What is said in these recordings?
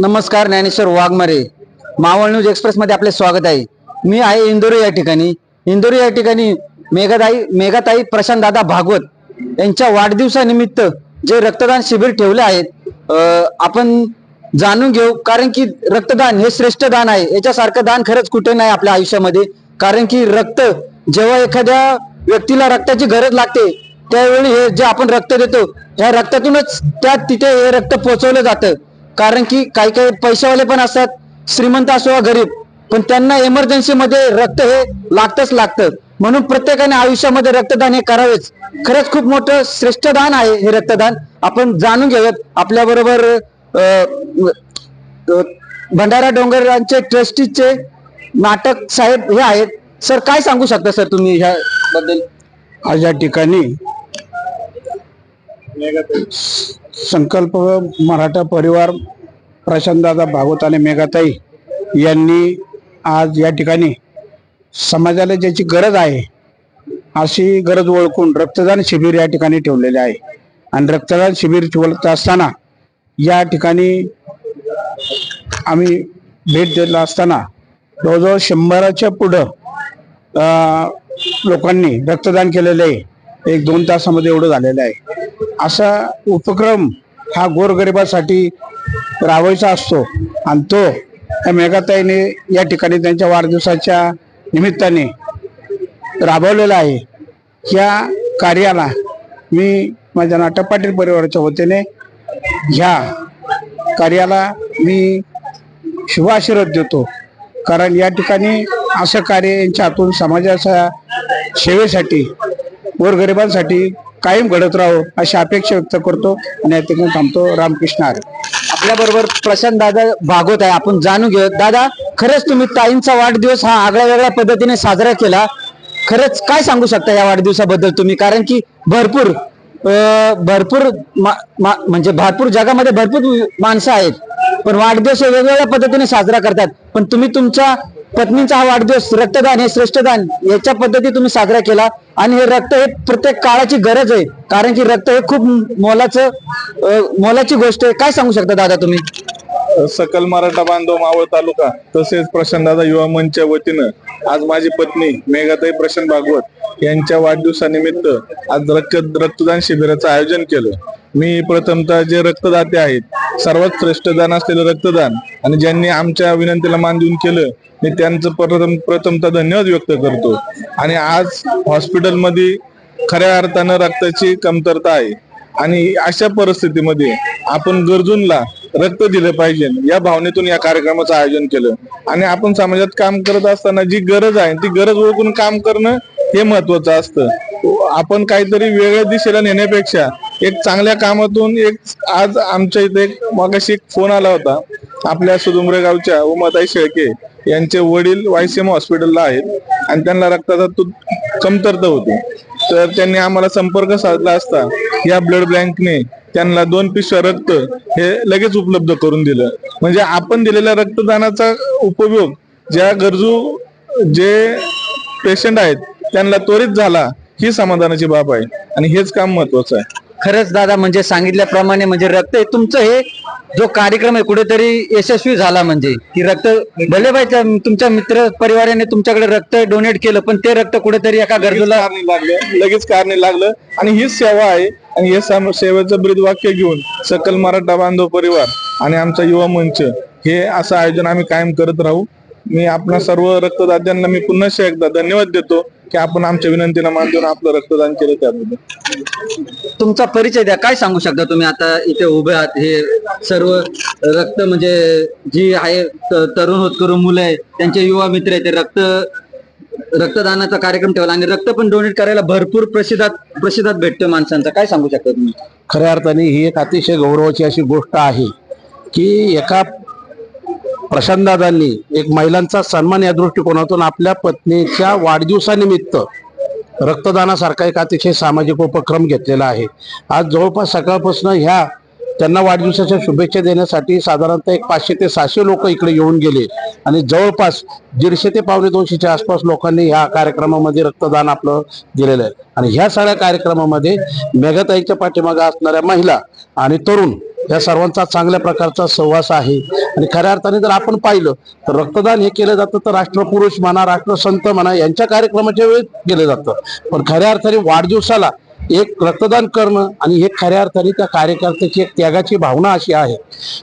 नमस्कार Dnyaneshwar Waghmare. Maval news express मध्ये आपले स्वागत आहे. मी आहे इंदोरी या ठिकाणी. इंदोरी या ठिकाणी मेघाताई मेघाताई प्रशांत दादा भागवत यांच्या वाढदिवसानिमित्त जे रक्तदान शिबिर ठेवले आहेत आपण जाणून घेऊ. कारण की रक्तदान हे श्रेष्ठ दान आहे. याच्यासारखं दान खरंच कुठे नाही आपल्या आयुष्यामध्ये. कारण की रक्त जेव्हा एखाद्या व्यक्तीला रक्ताची गरज लागते त्यावेळी हे जे आपण रक्त देतो ह्या रक्तातूनच त्या तिथे हे रक्त पोहोचवलं जातं. कारण की काही काही पैशावाले पण असतात श्रीमंत असो वा गरीब पण त्यांना इमर्जन्सी मध्ये रक्त हे लागतच लागतं. म्हणून प्रत्येकाने आयुष्यामध्ये रक्तदान हे करावेच. खरंच खूप मोठं श्रेष्ठ दान आहे हे रक्तदान. आपण जाणून घेऊयात. आपल्या बरोबर भंडारा डोंगरांचे ट्रस्टीचे नाटक साहेब हे आहेत. सर काय सांगू शकता सर तुम्ही ह्या बद्दल आज या ठिकाणी संकल्प मराठा परिवार प्रशांतदादा भागवत आणि मेघाताई यांनी आज या ठिकाणी समाजाला ज्याची गरज आहे अशी गरज ओळखून रक्तदान शिबिर या ठिकाणी ठेवलेले आहे. आणि रक्तदान शिबिर ठेवत असताना या ठिकाणी आम्ही भेट दिला असताना जवळजवळ शंभराच्या पुढं लोकांनी रक्तदान केलेलं आहे. एक दोन तासामध्ये एवढं झालेलं आहे. असा उपक्रम हा गोरगरिबासाठी राबवायचा असतो. आणि तो या मेघाताईने या ठिकाणी त्यांच्या वाढदिवसाच्या निमित्ताने राबवलेला आहे. या कार्याला मी माझ्या नाटक पाटील परिवाराच्या वतीने ह्या कार्याला मी शुभाशीर्वाद देतो. कारण या ठिकाणी असं कार्य यांच्या हातून समाजाच्या सेवेसाठी गोरगरिबांसाठी कायम घडत राहो अशी अपेक्षा व्यक्त करतो आणि या ठिकाणी थांबतो रामकृष्ण आरे आपल्या बरोबर प्रशांत दादा भागवत आहे. आपण जाणून घेऊ दादा खरंच तुम्ही ताईंचा वाढदिवस हा आगळ्या वेगळ्या पद्धतीने साजरा केला. खरंच काय सांगू शकता या वाढदिवसाबद्दल तुम्ही? कारण की भरपूर अं, भरपूर मा- मा- म्हणजे भरपूर जगामध्ये भरपूर माणसं आहेत. पण वाढदिवस हे वेगवेगळ्या पद्धतीने साजरा करतात. पण तुम्ही तुमच्या पत्नीचा हा वाढदिवस रक्तदान हे श्रेष्ठदान याच्या पद्धती तुम्ही साजरा केला. आणि हे रक्त हे प्रत्येक काळाची गरज आहे. कारण की रक्त हे खूप मोलाचं मोलाची गोष्ट आहे. काय सांगू शकता दादा तुम्ही? सकल मराठा बांधव मावळ तालुका तसेच प्रशांतदादा युवा मंचच्या वतीनं आज माझी पत्नी मेघाताई प्रशांत भागवत यांच्या वाढदिवसानिमित्त आज रक्त रक्तदान शिबिराचं आयोजन केलं. मी प्रथमतः जे रक्तदाते आहेत सर्वात श्रेष्ठ दान असलेलं रक्तदान आणि ज्यांनी आमच्या विनंतीला मान देऊन केलं मी त्यांचं प्रथम प्रथमतः धन्यवाद व्यक्त करतो. आणि आज हॉस्पिटलमध्ये खऱ्या अर्थानं रक्ताची कमतरता आहे. आणि अशा परिस्थितीमध्ये आपण गरजूंना रक्त दिलं पाहिजे. या भावनेतून या कार्यक्रमाचं आयोजन केलं. आणि आपण समाजात काम करत असताना जी गरज आहे ती गरज ओळखून काम करणं हे महत्वाचं असतं. आपण काहीतरी वेगळ्या दिशेला नेण्यापेक्षा एक चांगल्या कामातून एक आज आमच्या इथे एक एक फोन आला होता. आपल्या सुदुमरे गावच्या उमाताई शेळके यांचे वडील वायसीएम हॉस्पिटलला आहेत आणि त्यांना रक्ताचा तू कमतरता होती. तर त्यांनी आम्हाला संपर्क साधला असता. या ब्लड बँकने त्यांना दोन पिशव्या रक्त हे लगेच उपलब्ध करून दिलं. म्हणजे आपण दिलेल्या रक्तदानाचा उपयोग ज्या गरजू जे पेशंट आहेत त्यांना त्वरित झाला ही समाधानाची बाब आहे. आणि हेच काम महत्वाचं आहे. खरंच दादा म्हणजे सांगितल्याप्रमाणे म्हणजे रक्त हे तुमचं हे जो कार्यक्रम आहे कुठेतरी यशस्वी झाला म्हणजे. की रक्त भले बाई त्या- तुमच्या मित्र परिवाराने तुमच्याकडे रक्त डोनेट केलं पण ते रक्त कुठेतरी एका गरजूला लागलं. लगेच कारणे लागलं. आणि हीच सेवा आहे आणि या साम सेवेचं ब्रीद वाक्य घेऊन सकल मराठा बांधव परिवार आणि आमचा युवा मंच हे असं आयोजन आम्ही कायम करत राहू. मी आपल्या सर्व रक्तदात्यांना मी पुन्हा एकदा धन्यवाद देतो की आपण आमच्या विनंतीला मान देऊन आपलं रक्तदान केलं त्याबद्दल. तुमचा परिचय द्या. काय सांगू शकता तुम्ही? आता इथे उभे आहात. हे सर्व रक्त म्हणजे जी आहे त- तरुण होतकरू मुलं आहे त्यांचे युवा मित्र आहे ते रक्त रक्तदानाचा कार्यक्रम ठेवला आणि रक्त पण डोनेट करायला भरपूर प्रसिद्धात प्रसिद्धात भेटतो माणसांचा. काय सांगू शकता तुम्ही? खऱ्या अर्थाने ही एक अतिशय गौरवाची अशी गोष्ट आहे की एका प्रशांतदादांनी एक महिलांचा सन्मान या दृष्टिकोनातून आपल्या पत्नीच्या वाढदिवसानिमित्त रक्तदानासारखा एक अतिशय सामाजिक उपक्रम घेतलेला आहे. आज जवळपास सकाळपासून ह्या त्यांना वाढदिवसाच्या शुभेच्छा देण्यासाठी साधारणतः एक पाचशे ते सहाशे लोक इकडे येऊन गेले. आणि जवळपास दीडशे ते पावणे दोनशेच्या आसपास लोकांनी ह्या कार्यक्रमामध्ये रक्तदान आपलं दिलेलं आहे. आणि ह्या सगळ्या कार्यक्रमामध्ये मेघाताईच्या पाठीमागे असणाऱ्या महिला आणि तरुण या सर्वांचा चांगल्या प्रकारचा सहवास आहे. आणि खऱ्या अर्थाने जर आपण पाहिलं तर रक्तदान हे केलं जातं तर राष्ट्रपुरुष म्हणा राष्ट्रसंत म्हणा यांच्या कार्यक्रमाच्या वेळेस केलं जातं. पण खऱ्या अर्थाने वाढदिवसाला एक रक्तदान करणं आणि हे खऱ्या अर्थाने त्या कार्यकर्त्याची एक त्यागाची भावना अशी आहे.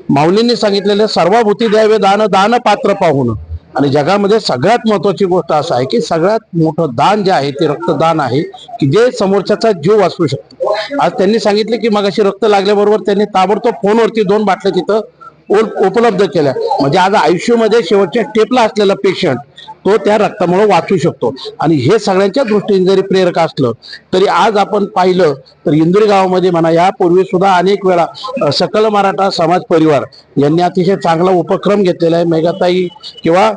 माऊलींनी सांगितलेलं सर्वभूती द्यावे दान दान पात्र पाहणं आणि जगामध्ये सगळ्यात महत्वाची गोष्ट असं आहे की सगळ्यात मोठं दान जे आहे ते रक्तदान आहे की जे समोरच्याचा जीव वाचवू शकतो. आज त्यांनी सांगितले की मग रक्त लागल्याबरोबर त्यांनी ताबडतोब फोनवरती दोन बाटल्या तिथं उपलब्ध केल्या. म्हणजे आज आयुष्यामध्ये शेवटच्या स्टेपला असलेला पेशंट तो त्या रक्तामुळे वाचू शकतो. आणि हे सगळ्यांच्या दृष्टीने जरी प्रेरक असलं तरी आज आपण पाहिलं तर इंदुरी गावामध्ये म्हणा यापूर्वी सुद्धा अनेक वेळा सकल मराठा समाज परिवार यांनी अतिशय चांगला उपक्रम घेतलेला आहे. मेघाताई किंवा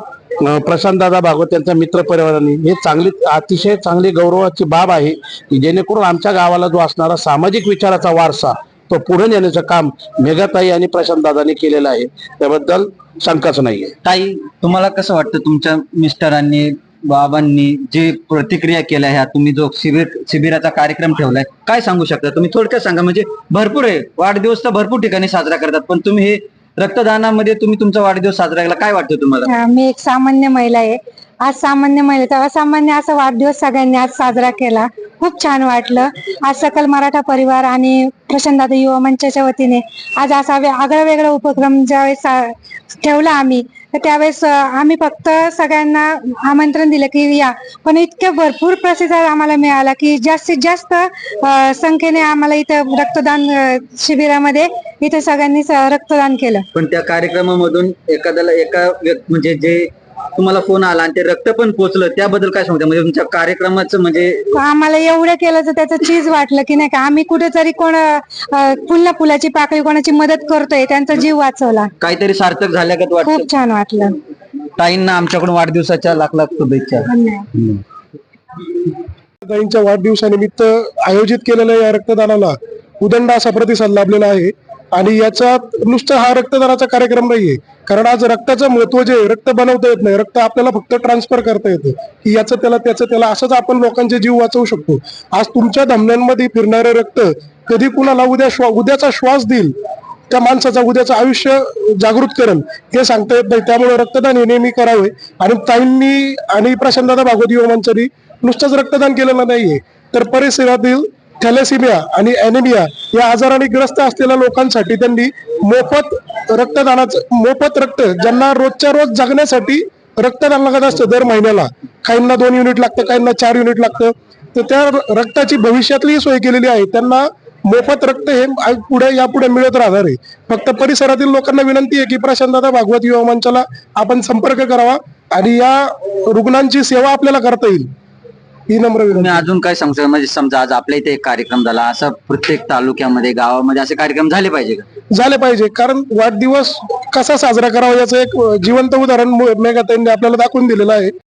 प्रशांत दादा भागवत यांच्या मित्रपरिवारांनी हे चांगली अतिशय चांगली गौरवाची बाब आहे की जेणेकरून आमच्या गावाला जो असणारा सामाजिक विचाराचा वारसा तो पुढे नेण्याचं काम मेघाताई आणि प्रशांत दादांनी केलेलं आहे. त्याबद्दल शंकाच नाहीये. ताई तुम्हाला कसं वाटतं तुमच्या मिस्टरांनी बाबांनी जे प्रतिक्रिया केल्या ह्या तुम्ही जो शिबिर शिबिराचा कार्यक्रम ठेवलाय काय सांगू शकता? तुम्ही थोडक्यात सांगा म्हणजे भरपूर आहे. वाढदिवस तर भरपूर ठिकाणी साजरा करतात पण तुम्ही हे रक्तदानामध्ये तुम्ही तुमचा वाढदिवस साजरा केला काय वाटतं तुम्हाला? मी एक सामान्य महिला आहे. आज सामान्य महिलेचा असामान्य असा वाढदिवस सगळ्यांनी आज साजरा केला. खूप छान वाटलं. आज सकल मराठा परिवार आणि प्रशांतदादा युवा मंचाच्या वतीने आज असा आगळा वेगळा उपक्रम ज्यावेळेस ठेवला आम्ही तर त्यावेळेस आम्ही फक्त सगळ्यांना आमंत्रण दिलं की या. पण इतक्या भरपूर प्रतिसाद आम्हाला मिळाला की जास्तीत जास्त संख्येने आम्हाला इथं रक्तदान शिबिरामध्ये इथे सगळ्यांनी रक्तदान केलं. पण त्या कार्यक्रमामधून एखाद्याला एका म्हणजे जे तुम्हाला फोन आला आणि ते रक्त पण पोचलं त्याबद्दल काय सांगता म्हणजे तुमच्या कार्यक्रमाचं म्हणजे आम्हाला एवढं केलं तर त्याचं चीज वाटलं की नाही का? आम्ही कुठेतरी कोण अं, फुलला फुलाची पाकळी कोणाची मदत करतोय त्यांचा जीव वाचवला. काहीतरी सार्थक झाल्यागत वाटतं? खूप छान वाटलं. ताईंना आमच्याकडून वाढदिवसाच्या लाख लाख शुभेच्छा. धन्यवाद. ताईंच्या वाढदिवसानिमित्त आयोजित केलेल्या या रक्तदानाला उदंड असा प्रतिसाद लाभलेला आहे. आणि याचा नुसतं हा रक्तदानाचा कार्यक्रम नाहीये. कारण आज रक्ताचं महत्त्व जे आहे, रक्त बनवता येत नाही. रक्त आपल्याला फक्त ट्रान्सफर करता येतं. की याचं त्याला त्याचं त्याला असंच आपण लोकांचे जीव वाचवू शकतो. आज तुमच्या धमन्यांमध्ये फिरणारे रक्त कधी कुणाला उद्या श्वा उद्याचा श्वास देईल त्या माणसाचा उद्याचं आयुष्य जागृत करेल हे सांगता येत नाही. त्यामुळे रक्तदान हे नेहमी करावे. आणि ताईंनी आणि प्रशांतदादा भागवत युवा मंचानी नुसतंच रक्तदान केलेलं नाहीये. तर परिसरातील थॅलेसिमिया आणि अॅनिमिया या आजाराने ग्रस्त असलेल्या लोकांसाठी त्यांनी मोफत रक्तदानाचं मोफत रक्त ज्यांना रोजच्या रोज जगण्यासाठी रक्तदान लागत असतं दर महिन्याला. काहींना दोन युनिट लागतं काहींना चार युनिट लागतं. तर त्या रक्ताची भविष्यातली सोय केलेली आहे. त्यांना मोफत रक्त हे पुढे यापुढे मिळत राहणार आहे. फक्त परिसरातील लोकांना विनंती आहे की प्रशांतदादा भागवत युवा मंचाला आपण संपर्क करावा आणि या रुग्णांची सेवा आपल्याला करता येईल. नम्र विनंती. तुम्ही अजून काय सांगू शकता? म्हणजे समजा आज आपल्या इथे एक कार्यक्रम झाला असा प्रत्येक तालुक्यामध्ये गावामध्ये असे कार्यक्रम झाले पाहिजे का? झाले पाहिजे कारण वाढदिवस कसा साजरा करावा याचं एक अ, जिवंत उदाहरण मेघाताईंनी आपल्याला दाखवून दिलेलं आहे.